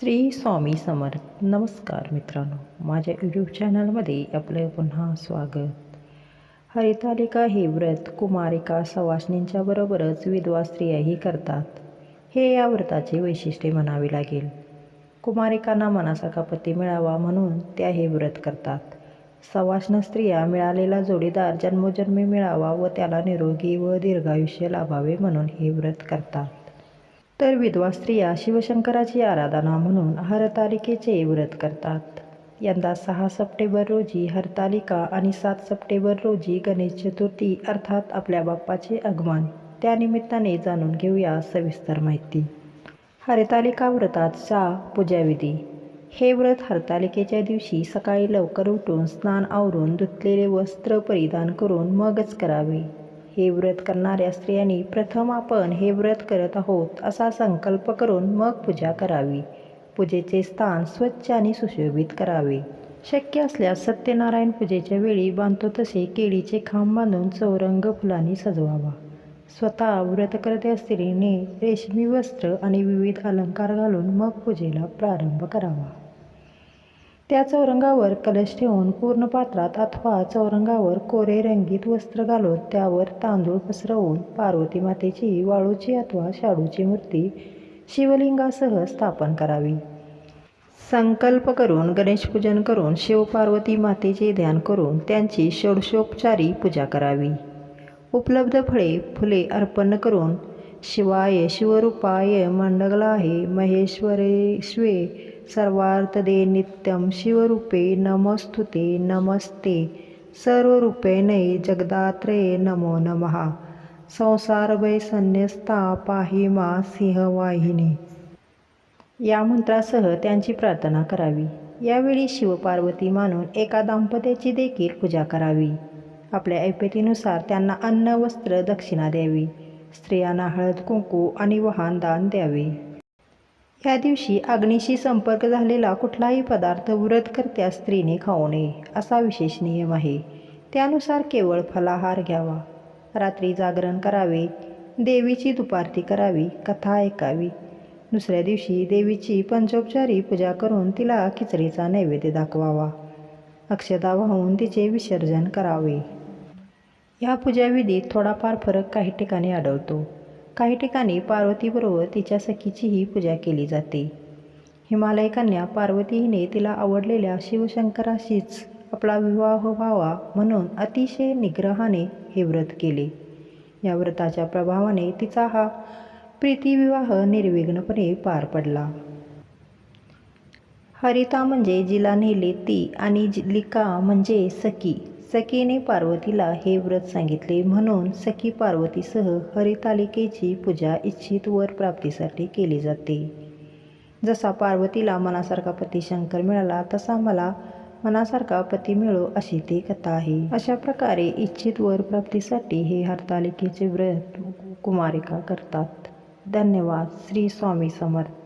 श्री स्वामी समर्थ. नमस्कार मित्रांनो. माझ्या यूट्यूब चॅनलमध्ये आपलं पुन्हा स्वागत. हरितालिका हे व्रत कुमारिका सवासनींच्या बरोबरच विधवा स्त्रियाही करतात. हे या व्रताचे वैशिष्ट्य म्हणावे लागेल. कुमारिकांना मनासारखा पती मिळावा म्हणून त्या हे व्रत करतात. सवाष्ण स्त्रिया मिळालेला जोडीदार जन्मोजन्मी मिळावा व त्याला निरोगी व दीर्घायुष्य लाभावे म्हणून हे व्रत करतात. तर विधवा स्त्रिया शिवशंकराची आराधना म्हणून हरतालिकेचे व्रत करतात. यंदा सहा सप्टेंबर रोजी हरतालिका आणि सात सप्टेंबर रोजी गणेश चतुर्थी अर्थात आपल्या बाप्पाचे आगमन. त्यानिमित्ताने जाणून घेऊया सविस्तर माहिती. हरतालिका व्रताचा पूजाविधी. हे व्रत हरतालिकेच्या दिवशी सकाळी लवकर उठून स्नान आवरून धुतलेले वस्त्र परिधान करून मगच करावे. हे व्रत करणाऱ्या स्त्रियांनी प्रथम आपण हे व्रत करत आहोत असा संकल्प करून मग पूजा करावी. पूजेचे स्थान स्वच्छ आणि सुशोभित करावे. शक्य असल्यास सत्यनारायण पूजेच्या वेळी बांधतो तसे केळीचे खांब बांधून चौरंग फुलांनी सजवावा. स्वतः व्रतकर्त्या स्त्रीने रेशमी वस्त्र आणि विविध अलंकार घालून मग पूजेला प्रारंभ करावा. त्या चौरंगावर कलश ठेवून पूर्ण पात्रात अथवा चौरंगावर कोरे रंगीत वस्त्र घालून त्यावर तांदूळ पसरवून पार्वती मातेची वाळूची अथवा शाडूची मूर्ती शिवलिंगासह स्थापन करावी. संकल्प करून गणेशपूजन करून शिवपार्वती मातेचे ध्यान करून त्यांची षोडशोपचारी पूजा करावी. उपलब्ध फळे फुले अर्पण करून शिवाय शिवरूपाय मंडगलाहे महेश्वरेश्वे सर्वार्थदे नित्यं शिवरूपे नमस्तुते नमस्ते। सर्वरूपेणे जगदात्रे नमो नमः। संसारभय संन्यस्ता पाहि मा सिंहवाहिनी या मंत्रासह त्यांची प्रार्थना करावी। यावेळी शिवपार्वती मानून एका दाम्पत्याची देखील पूजा करावी। आपल्या ऐपतीनुसार त्यांना अन्न वस्त्र दक्षिणा द्यावी। स्त्रियांना हळद कुंकू आणि वाहन दान द्यावे. या दिवशी अग्नीशी संपर्क झालेला कुठलाही पदार्थ व्रतकर्त्या स्त्रीने खाऊ नये असा विशेष नियम आहे. त्यानुसार केवळ फलाहार घ्यावा. रात्री जागरण करावे. देवीची दुपारती करावी. कथा ऐकावी. दुसऱ्या दिवशी देवीची पंचोपचारी पूजा करून तिला खिचडीचा नैवेद्य दाखवावा. अक्षता वाहून तिचे विसर्जन करावे. या पूजाविधीत थोडाफार फरक काही ठिकाणी आढळतो. काही ठिकाणी पार्वतीबरोबर तिच्या सखीचीही पूजा केली जाते. हिमालय कन्या पार्वती हिने तिला आवडलेल्या शिवशंकराशीच आपला विवाह व्हावा म्हणून अतिशय निग्रहाने हे व्रत केले. या व्रताच्या प्रभावाने तिचा हा प्रीतिविवाह निर्विघ्नपणे पार पडला. हरिता म्हणजे जिला नेले ती आणि लिका म्हणजे सखी. सखीने पार्वतीला हे व्रत सांगितले म्हणून सखी पार्वतीसह हरितालिकेची पूजा इच्छित वर प्राप्तीसाठी केली जाते. जसा पार्वतीला मनासारखा पती शंकर मिळाला तसा मला मनासारखा पती मिळो अशी ती कथा आहे. अशा प्रकारे इच्छित वर प्राप्तीसाठी हे हरतालिकेचे व्रत कुमारिका करतात. धन्यवाद. श्री स्वामी समर्थ.